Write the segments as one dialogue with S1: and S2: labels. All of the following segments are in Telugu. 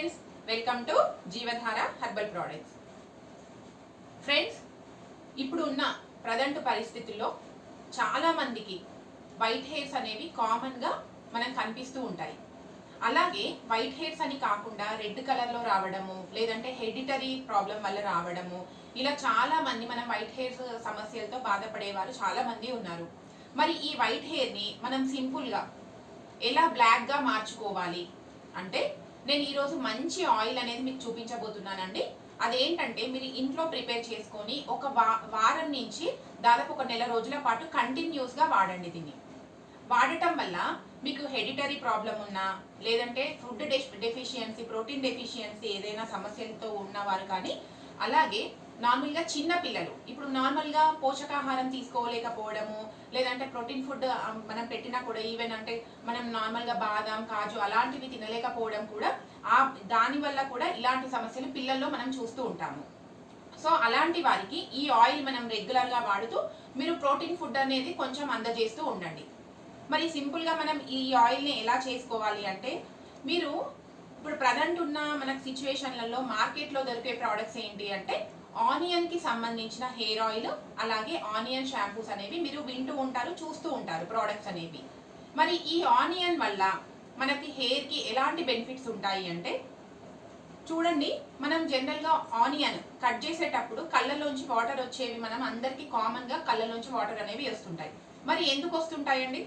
S1: Friends welcome to Jeevadhara herbal products friends ఇప్పుడు ఉన్న ప్రజెంట్ పరిస్థితుల్లో చాలా మందికి వైట్ హెయిర్స్ అనేవి కామన్గా మనకు కనిపిస్తూ ఉంటాయి. అలాగే వైట్ హెయిర్స్ అని కాకుండా రెడ్ కలర్లో రావడము లేదంటే హెడిటరీ ప్రాబ్లం వల్ల రావడము ఇలా చాలా మంది మనం వైట్ హెయిర్స్ సమస్యలతో బాధపడేవారు చాలా మంది ఉన్నారు. మరి ఈ వైట్ హెయిర్ని మనం సింపుల్గా ఎలా బ్లాక్గా మార్చుకోవాలి? అంటే నేను ఈరోజు మంచి ఆయిల్ అనేది మీకు చూపించబోతున్నానండి. అదేంటంటే మీరు ఇంట్లో ప్రిపేర్ చేసుకొని ఒక వా- వారం నుంచి దాదాపు ఒక నెల రోజుల పాటు కంటిన్యూస్గా వాడండి దీన్ని. వాడటం వల్ల మీకు హెడిటరీ ప్రాబ్లం ఉన్నా లేదంటే ఫుడ్ డెఫిషియన్సీ ప్రోటీన్ డెఫిషియన్సీ ఏదైనా సమస్యలతో ఉన్నవారు కానీ అలాగే నార్మల్గా చిన్న పిల్లలు. ఇప్పుడు నార్మల్గా పోషకాహారం తీసుకోలేకపోవడము లేదంటే ప్రోటీన్ ఫుడ్ మనం పెట్టినా కూడా ఈవెన్ అంటే మనం నార్మల్గా బాదం కాజు అలాంటివి తినలేకపోవడం కూడా ఆ దానివల్ల కూడా ఇలాంటి సమస్యలు పిల్లల్లో మనం చూస్తూ ఉంటాము. సో అలాంటి వారికి ఈ ఆయిల్ మనం రెగ్యులర్గా వాడుతూ మీరు ప్రోటీన్ ఫుడ్ అనేది కొంచెం అందజేస్తూ ఉండండి. మరి సింపుల్గా మనం ఈ ఆయిల్ని ఎలా చేసుకోవాలి అంటే మీరు ఇప్పుడు ప్రజెంట్ ఉన్న మనకు సిచ్యువేషన్లలో మార్కెట్లో దొరికే ప్రోడక్ట్స్ ఏంటి అంటే ఆనియన్కి సంబంధించిన హెయిర్ ఆయిల్ అలాగే ఆనియన్ షాంపూస్ అనేవి మీరు వింటూ ఉంటారు చూస్తూ ఉంటారు ప్రోడక్ట్స్ అనేవి. మరి ఈ ఆనియన్ వల్ల మనకి హెయిర్కి ఎలాంటి బెనిఫిట్స్ ఉంటాయి అంటే చూడండి మనం జనరల్గా ఆనియన్ కట్ చేసేటప్పుడు కళ్ళలోంచి వాటర్ వచ్చేవి మనం అందరికీ కామన్గా కళ్ళలోంచి వాటర్ అనేవి వస్తుంటాయి. మరి ఎందుకు వస్తుంటాయండి?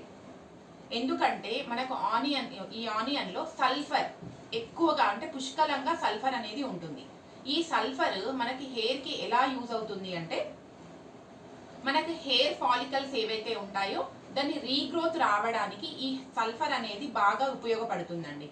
S1: ఎందుకంటే మనకు ఆనియన్ ఈ ఆనియన్లో సల్ఫర్ ఎక్కువగా అంటే పుష్కలంగా సల్ఫర్ అనేది ఉంటుంది. ఈ సల్ఫర్ మనకి హెయిర్కి ఎలా యూజ్ అవుతుంది అంటే మనకి హెయిర్ ఫాలికల్స్ ఏవైతే ఉంటాయో దాన్ని రీగ్రోత్ రావడానికి ఈ సల్ఫర్ అనేది బాగా ఉపయోగపడుతుందండి.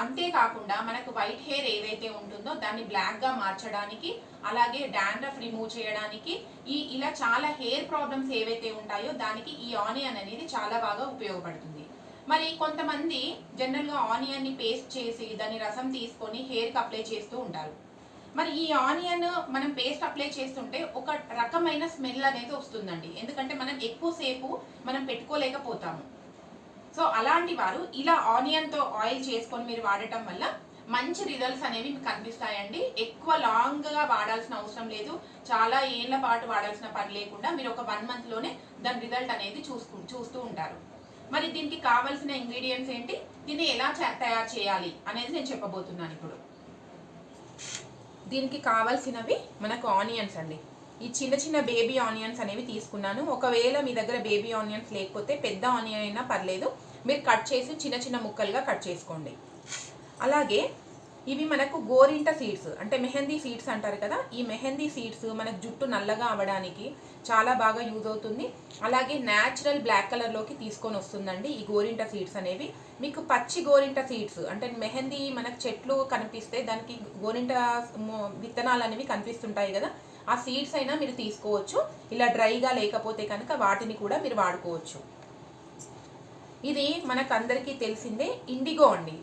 S1: అంతేకాకుండా మనకు వైట్ హెయిర్ ఏదైతే ఉంటుందో దాన్ని బ్లాక్గా మార్చడానికి అలాగే డాండ్రఫ్ రిమూవ్ చేయడానికి ఈ ఇలా చాలా హెయిర్ ప్రాబ్లమ్స్ ఏవైతే ఉంటాయో దానికి ఈ ఆనియన్ అనేది చాలా బాగా ఉపయోగపడుతుంది. మరి కొంతమంది జనరల్గా ఆనియన్ని పేస్ట్ చేసి దాని రసం తీసుకొని హెయిర్కి అప్లై చేస్తూ ఉంటారు. మరి ఈ ఆనియన్ మనం పేస్ట్ అప్లై చేస్తుంటే ఒక రకమైన స్మెల్ అనేది వస్తుందండి. ఎందుకంటే మనం ఎక్కువసేపు మనం పెట్టుకోలేకపోతాము. సో అలాంటి వారు ఇలా ఆనియన్తో ఆయిల్ చేసుకొని మీరు వాడటం వల్ల మంచి రిజల్ట్స్ అనేవి మీకు కనిపిస్తాయండి. ఎక్కువ లాంగ్గా వాడాల్సిన అవసరం లేదు. చాలా ఏళ్ళ పాటు వాడాల్సిన పని లేకుండా మీరు ఒక వన్ మంత్లోనే దాని రిజల్ట్ అనేది చూసుకు చూస్తూ ఉంటారు. మరి దీనికి కావాల్సిన ఇంగ్రీడియంట్స్ ఏంటి? దీన్ని ఎలా తయారు చేయాలి అనేది నేను చెప్పబోతున్నాను ఇప్పుడు. దీనికి కావాల్సినవి మనకు ఆనియన్స్ అండి. ఈ చిన్న చిన్న బేబీ ఆనియన్స్ అనేవి తీసుకున్నాను. ఒకవేళ మీ దగ్గర బేబీ ఆనియన్స్ లేకపోతే పెద్ద ఆనియన్ అయినా పర్లేదు. మీరు కట్ చేసి చిన్న చిన్న ముక్కలుగా కట్ చేసుకోండి. అలాగే ఇవి మనకు గోరింట సీడ్స్ అంటే మెహందీ సీడ్స్ అంటారు కదా ఈ మెహందీ సీడ్స్ మనకు జుట్టు నల్లగా అవ్వడానికి చాలా బాగా యూజ్ అవుతుంది. అలాగే న్యాచురల్ బ్లాక్ కలర్లోకి తీసుకొని వస్తుందండి ఈ గోరింట సీడ్స్ అనేవి. మీకు పచ్చి గోరింట సీడ్స్ అంటే మెహందీ మనకు చెట్లు కనిపిస్తే దానికి గోరింట విత్తనాలు అనేవి కనిపిస్తుంటాయి కదా ఆ సీడ్స్ అయినా మీరు తీసుకోవచ్చు. ఇలా డ్రైగా లేకపోతే కనుక వాటిని కూడా మీరు వాడుకోవచ్చు. ఇది మనకు అందరికీ తెలిసిందే ఇండిగో అండి.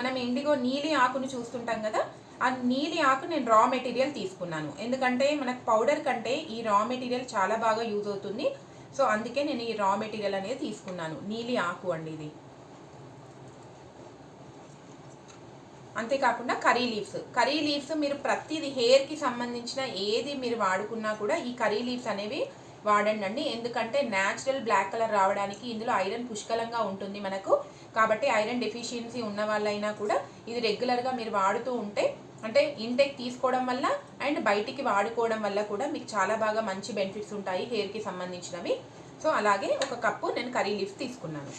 S1: మనం ఇండిగో నీలి ఆకును చూస్తుంటాం కదా ఆ నీలి ఆకు నేను రా మెటీరియల్ తీసుకున్నాను. ఎందుకంటే మనకు పౌడర్ కంటే ఈ రా మెటీరియల్ చాలా బాగా యూజ్ అవుతుంది. సో అందుకే నేను ఈ రా మెటీరియల్ అనేది తీసుకున్నాను. నీలి ఆకు అండి ఇది. అంతేకాకుండా కర్రీ లీవ్స్ కర్రీ లీవ్స్ మీరు ప్రతిది హెయిర్కి సంబంధించిన ఏది మీరు వాడుకున్నా కూడా ఈ కర్రీ లీవ్స్ అనేవి వాడండి అండి. ఎందుకంటే న్యాచురల్ బ్లాక్ కలర్ రావడానికి ఇందులో ఐరన్ పుష్కలంగా ఉంటుంది మనకు. కాబట్టి ఐరన్ డెఫిషియన్సీ ఉన్న వాళ్ళైనా కూడా ఇది రెగ్యులర్గా మీరు వాడుతూ ఉంటే అంటే ఇంటెక్ తీసుకోవడం వల్ల అండ్ బయటికి వాడుకోవడం వల్ల కూడా మీకు చాలా బాగా మంచి బెనిఫిట్స్ ఉంటాయి హెయిర్కి సంబంధించినవి. సో అలాగే ఒక కప్పు నేను కర్రీ లీవ్స్ తీసుకున్నాను.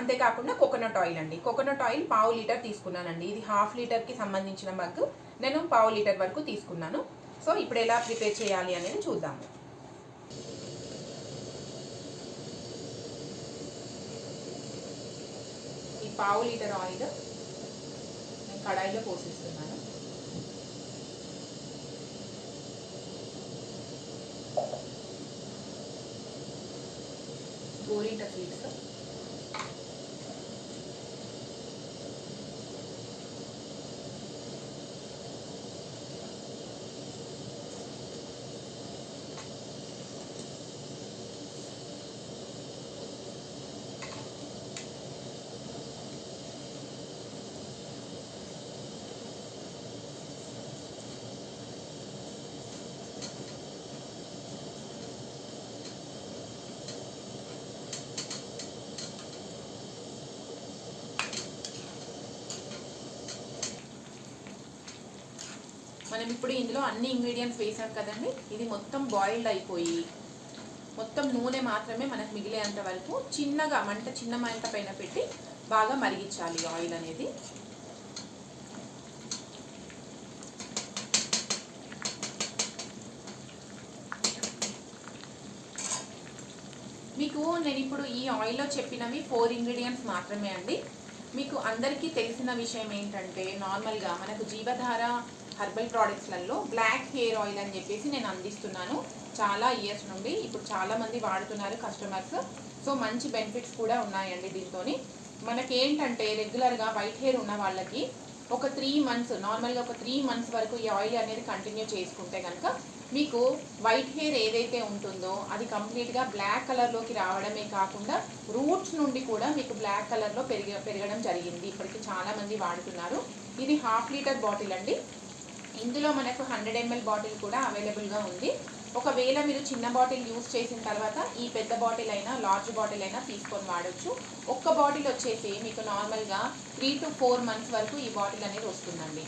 S1: అంతేకాకుండా కోకోనట్ ఆయిల్ అండి. కోకోనట్ ఆయిల్ పావు లీటర్ తీసుకున్నానండి. ఇది హాఫ్ లీటర్కి సంబంధించిన మగ్గు. నేను పావు లీటర్ వరకు తీసుకున్నాను. సో ఇప్పుడు ఎలా ప్రిపేర్ చేయాలి అనేది చూద్దాము. పావు లీటర్ ఆయిల్ నేను కడాయిలో పోసిస్తున్నాను. గోరింట సీడ్స్ మనం ఇప్పుడు ఇందులో అన్ని ఇంగ్రీడియంట్స్ వేసాం కదండి ఇది మొత్తం బాయిల్డ్ అయిపోయి మొత్తం నూనె మాత్రమే మనకు మిగిలేంత వరకు చిన్నగా మంట చిన్న మంట పైన పెట్టి బాగా మరిగించాలి ఆయిల్ అనేది. మీకు నేను ఇప్పుడు ఈ ఆయిల్లో చెప్పినవి ఫోర్ ఇంగ్రీడియంట్స్ మాత్రమే అండి. మీకు అందరికీ తెలిసిన విషయం ఏంటంటే నార్మల్గా మనకు జీవధార హర్బల్ ప్రోడక్ట్స్లలో బ్లాక్ హెయిర్ ఆయిల్ అని చెప్పేసి నేను అందిస్తున్నాను. చాలా ఇయర్స్ నుండి ఇప్పుడు చాలామంది వాడుతున్నారు కస్టమర్స్. సో మంచి బెనిఫిట్స్ కూడా ఉన్నాయండి దీంతో మనకి ఏంటంటే రెగ్యులర్గా వైట్ హెయిర్ ఉన్న వాళ్ళకి ఒక త్రీ మంత్స్ నార్మల్గా ఒక త్రీ మంత్స్ వరకు ఈ ఆయిల్ అనేది కంటిన్యూ చేసుకుంటే కనుక మీకు వైట్ హెయిర్ ఏదైతే ఉంటుందో అది కంప్లీట్గా బ్లాక్ కలర్లోకి రావడమే కాకుండా రూట్స్ నుండి కూడా మీకు బ్లాక్ కలర్లో పెరిగ పెరగడం జరిగింది. ఇప్పటికి చాలామంది వాడుతున్నారు. ఇది హాఫ్ లీటర్ బాటిల్ అండి. ఇందులో మనకు హండ్రెడ్ ఎంఎల్ బాటిల్ కూడా అవైలబుల్గా ఉంది. ఒకవేళ మీరు చిన్న బాటిల్ యూస్ చేసిన తర్వాత ఈ పెద్ద బాటిల్ అయినా లార్జ్ బాటిల్ అయినా తీసుకొని వాడచ్చు. ఒక్క బాటిల్ వచ్చేసి మీకు నార్మల్గా త్రీ టు ఫోర్ మంత్స్ వరకు ఈ బాటిల్ అనేది వస్తుందండి.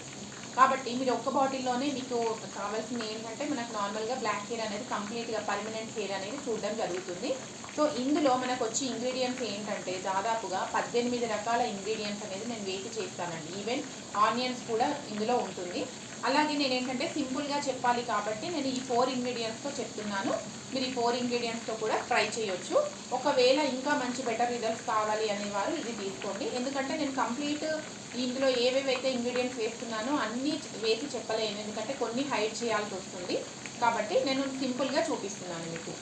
S1: కాబట్టి మీరు ఒక్క బాటిల్లోనే మీకు కావాల్సింది ఏంటంటే మనకు నార్మల్గా బ్లాక్ హెయిర్ అనేది కంప్లీట్గా పర్మనెంట్ హెయిర్ అనేది చూడడం జరుగుతుంది. సో ఇందులో మనకు వచ్చి ఇంగ్రీడియంట్స్ ఏంటంటే దాదాపుగా పద్దెనిమిది రకాల ఇంగ్రీడియంట్స్ అనేది నేను వేసి చేస్తానండి. ఈవెన్ ఆనియన్స్ కూడా ఇందులో ఉంటుంది. అలాగే నేను ఏంటంటే సింపుల్గా చెప్పాలి కాబట్టి నేను ఈ ఫోర్ ఇంగ్రీడియంట్స్తో చెప్తున్నాను. మీరు ఈ ఫోర్ ఇంగ్రీడియంట్స్తో కూడా ట్రై చేయొచ్చు. ఒకవేళ ఇంకా మంచి బెటర్ రిజల్ట్స్ కావాలి అనేవారు ఇది తీసుకోండి. ఎందుకంటే నేను కంప్లీట్ ఇందులో ఏవేవైతే ఇంగ్రీడియంట్స్ వేస్తున్నానో అన్నీ వేసి చెప్పలేను. ఎందుకంటే కొన్ని హైడ్ చేయాల్సి వస్తుంది. కాబట్టి నేను సింపుల్గా చూపిస్తున్నాను మీకు.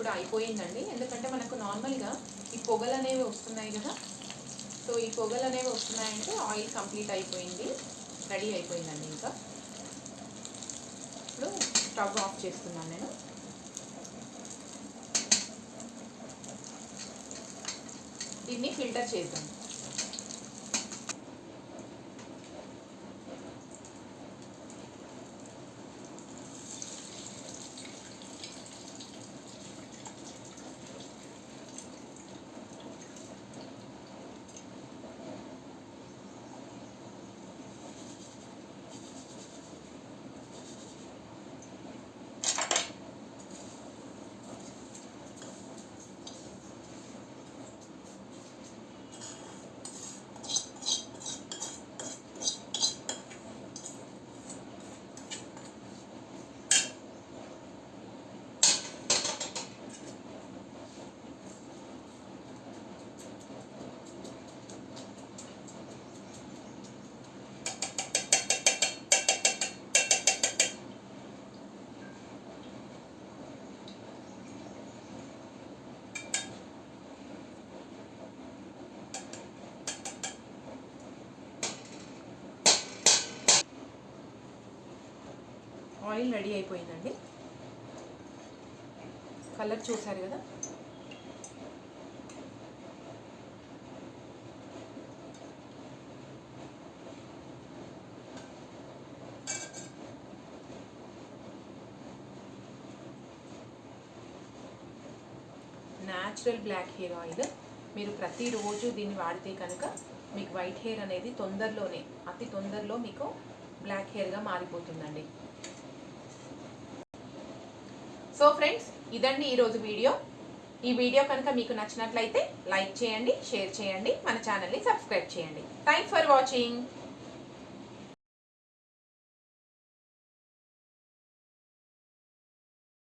S1: ఇప్పుడు అయిపోయిందండి. ఎందుకంటే మనకు నార్మల్గా ఈ పొగలు అనేవి వస్తున్నాయి కదా. సో ఈ పొగలు అనేవి వస్తున్నాయంటే ఆయిల్ కంప్లీట్ అయిపోయింది. రెడీ అయిపోయిందండి ఇంకా. ఇప్పుడు స్టవ్ ఆఫ్ చేస్తున్నాను నేను. దీన్ని ఫిల్టర్ చేద్దాం. ఆయిల్ రెడీ అయిపోయిందండి. కలర్ చూసారు కదా? Natural black hair oil. మీరు ప్రతిరోజు దీన్ని వాడితే కనుక మీకు వైట్ హెయిర్ అనేది తొందరలోనే అతి తొందరలో మీకు బ్లాక్ హెయిర్గా మారిపోతుందండి. సో ఫ్రెండ్స్ ఇదండి ఈరోజు వీడియో. ఈ వీడియో కనుక మీకు నచ్చినట్లయితే లైక్ చేయండి షేర్ చేయండి మన ఛానల్ని సబ్స్క్రైబ్ చేయండి. Thanks for watching